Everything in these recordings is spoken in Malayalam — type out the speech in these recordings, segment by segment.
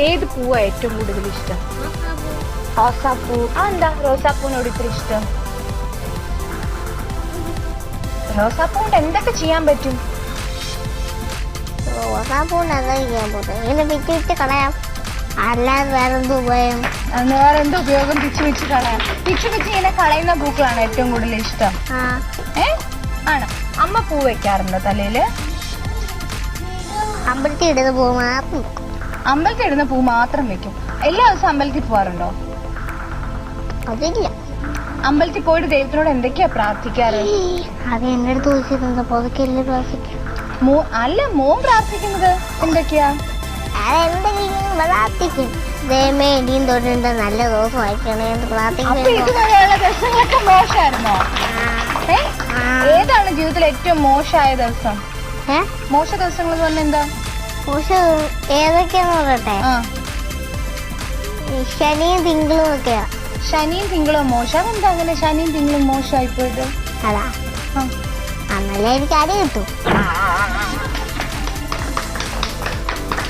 ഏത് പൂവാ ഏറ്റവും കൂടുതൽ ഇഷ്ടം? റോസാപ്പൂ. ആ എന്താ റോസാപ്പൂവിനോട് ഇത്ര ഇഷ്ടം? റോസാപ്പൂ കൊണ്ട് എന്തൊക്കെ ചെയ്യാൻ പറ്റും? റോസാപ്പൂണ്ട് എന്താ ചെയ്യാൻ പോകുന്നത് ഇങ്ങനെ വിറ്റ് വിറ്റ് കളയാം. അല്ലാതെ ഉപയോഗം? പിച്ചു പിച്ച് കളയാം. പിച്ചു പിച്ച് ഇങ്ങനെ കളയുന്ന പൂക്കളാണ് ഏറ്റവും കൂടുതൽ ഇഷ്ടം. ഏ? ആണ്? അമ്മ പൂ വെക്കാറുണ്ടോ തലയിൽ? അമ്പലത്തിൽ ഇടുന്ന പൂ മാത്രം അമ്പലത്തിൽ ഇടുന്ന പൂ മാത്രം വെക്കും. എല്ലാ ദിവസവും അമ്പലത്തിൽ പോവാറുണ്ടോ? അതില്ല. അമ്പലത്തിൽ പോയിട്ട് ദൈവത്തിനോട് എന്തൊക്കെയാ പ്രാർത്ഥിക്കാറ്? അത് എന്റെ അടുത്ത് ചോദിച്ചിട്ടുണ്ട്. പുതുക്കല്ലേ പ്രാർത്ഥിക്കും? മോ അല്ല മോൻ പ്രാർത്ഥിക്കുന്നത് എന്തൊക്കെയാ? അതെന്തെങ്കിലും പ്രാർത്ഥിക്കും. ദൈവമേ ഇനിയും തൊട്ടുണ്ട് നല്ല ദിവസം എന്ന് അപ്പൊ പ്രാർത്ഥിക്കുന്നു ഇതുവരെയുള്ള ദിവസങ്ങളൊക്കെ മോശമായിരുന്നോ? ഏ? ഏതാണ് ജീവിതത്തിൽ ഏറ്റവും മോശമായ ദിവസം? മോശ ദിവസങ്ങൾ എന്ന് പറഞ്ഞാൽ എന്താ? മോശം ഏതൊക്കെയാന്ന് പറയട്ടെ ശനിയും തിങ്കളും ഒക്കെയാ ശനിയും തിങ്കളും മോശം. എന്താ അങ്ങനെ ശനിയും തിങ്കളും മോശമായി പോയത് അതാ. അങ്ങനെ അന്നല്ലേ എനിക്ക് അടി കിട്ടും.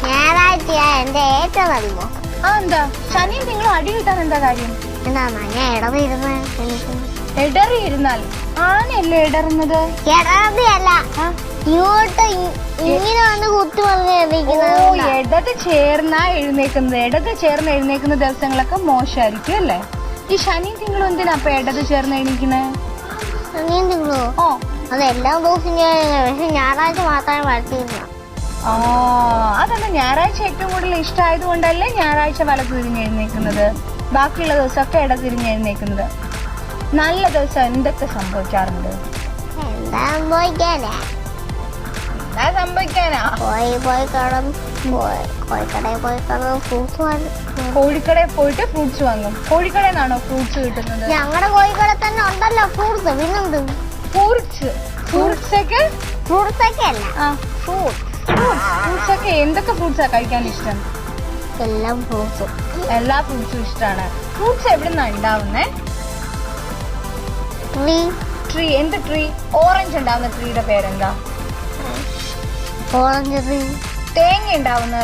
ഞായറാഴ്ചയാ എന്റെ ഏറ്റവും ആ എന്താ ശനിയും തിങ്കളും അടി കിട്ടാൻ എന്താ കാര്യം? എന്താ ഞാൻ ഇടവിരുന്ന് എനിക്ക് ഇടറി ഇരുന്നാൽ ആനയല്ലേ ഇടറുന്നത് ഇടവിയല്ല ഇങ്ങോട്ട് ഇങ്ങനെ വന്ന് കുത്തി വന്ന് ഓ ഇടത് ചേർന്നാ എഴുന്നേക്കുന്നത്. ഇടത് ചേർന്ന് എഴുന്നേക്കുന്ന ദിവസങ്ങളൊക്കെ മോശമായിരിക്കും അല്ലേ? ഈ ശനിയും തിങ്കളും എന്തിനാ അപ്പൊ ഇടത് ചേർന്ന് എണീക്കണേ? ശനിയും തിങ്കളോ? ഓ. അത് എല്ലാ ദിവസവും പക്ഷെ ഞായറാഴ്ച മാത്രമേ വളർത്തിയിരുന്ന ആ അതല്ല ഞായറാഴ്ച ഏറ്റവും കൂടുതൽ ഇഷ്ടമായത് കൊണ്ടല്ലേ ഞായറാഴ്ച വല തിരിഞ്ഞ് എഴുന്നേക്കുന്നത്? ബാക്കിയുള്ള ദിവസമൊക്കെ ഇട തിരിഞ്ഞ് എഴുന്നേക്കുന്നത്. നല്ല ദിവസം എന്തൊക്കെ സംഭവിക്കാറുണ്ട്? എന്താ സംഭവിക്കാനാ? എന്താ സംഭവിക്കാനാ? പോയി പോയി കടം പോയി കോഴിക്കടയിൽ പോയി കടം ഫ്രൂട്ട്സ് വാങ്ങി. കോഴിക്കടയിൽ പോയിട്ട് ഫ്രൂട്ട്സ് വാങ്ങും. കോഴിക്കടയിൽ നിന്നാണോ ഫ്രൂട്ട്സ് കിട്ടുന്നത്? ഞങ്ങളുടെ കോഴിക്കട തന്നെ ഉണ്ടല്ലോ ഫ്രൂട്ട്സ് പിന്നെന്ത്? ഫ്രൂട്ട്സ് ഫ്രൂട്ട്സ് ഒക്കെ? ഫ്രൂട്ട്സ് ഒക്കെ അല്ല. ഫ്രൂട്ട്സ് ഫ്രൂട്ട്സ് ഒക്കെ. എന്തൊക്കെ ഫ്രൂട്ട്സാ കഴിക്കാൻ ഇഷ്ടം? എല്ലാം ഫ്രൂട്ട്സും എല്ലാ ഫ്രൂട്ട്സും ഇഷ്ടമാണ് ഫ്രൂട്ട്സ് എവിടെ നിന്നാണ് ഉണ്ടാവുന്നേ? ട്രീ ട്രീ എന്ത് ട്രീ ഓറഞ്ച് ഉണ്ടാവുന്ന ട്രീയുടെ പേരെന്താ? ഓറഞ്ച് ട്രീ തേങ്ങ ഉണ്ടാവുന്ന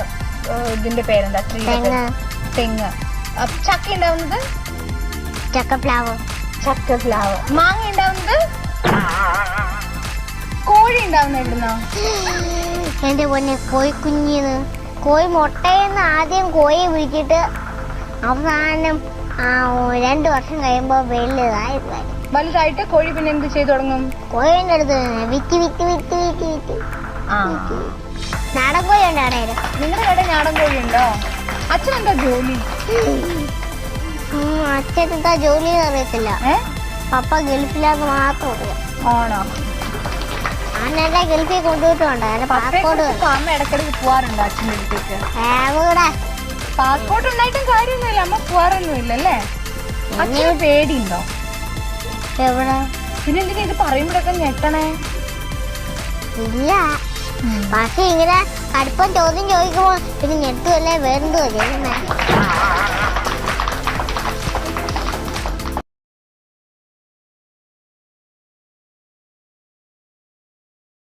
ഇതിന്റെ പേരെന്താ? ട്രീ തെങ്ങ്. ചക്ക ഉണ്ടാവുന്നത്? ചക്കപ്ലാവ് ചക്ക പ്ലാവ്. മാങ്ങ ഉണ്ടാവുന്നത്? കോഴി ഉണ്ടാവുന്ന എവിടുന്നോ? എന്റെ പൊന്നെ കോഴി കുഞ്ഞിന്ന് കോഴി മുട്ടയെന്ന് ആദ്യം കോഴി വിളിച്ചിട്ട് അവസാനം രണ്ട് വർഷം കഴിയുമ്പോ വലുതായി വലുതായിട്ട് കോഴി പിന്നെ എന്ത് ചെയ്തു തുടങ്ങും? കോഴിന്റെ അടുത്ത് വിറ്റ് വിറ്റ് വിറ്റ് വിറ്റ് വിറ്റ്. നാടൻ കോഴി ഉണ്ട് അവിടെ? നിങ്ങളുടെ കട നാടൻ കോഴി ഉണ്ടോ അച്ഛൻ എന്താ ജോലി? അച്ഛൻ എന്താ ജോലി അറിയത്തില്ല. പപ്പ ഗൾഫിലാന്ന് മാത്രം അറിയാം. ആണോ? അന്നെന്നെ ഗൾഫിൽ കൊണ്ടുപോയിട്ടുണ്ട് പാസ്പോർട്ട് അമ്മ ഇടക്കിടക്ക് പോവാറുണ്ടോ അച്ഛന്റെ അടുത്തേക്ക്? കൂടെ പാസ്പോർട്ട് ഉണ്ടായിട്ടും കാര്യമൊന്നുമില്ല. അമ്മ പോവാറൊന്നുമില്ല അല്ലേ അച്ഛന് പേടിയുണ്ടോ? എവിടെ? പിന്നെ എന്തിനാ ഇത് പറയുമ്പോഴൊക്കെ ഞെട്ടണേ? ഇല്ല. പക്ഷെ ഇങ്ങനെ അടുപ്പം ചോദ്യം ചോദിക്കുമ്പോ പിന്നെ ഞെട്ടുമല്ലേ വേറെന്തോ ചെയ്യുന്നേ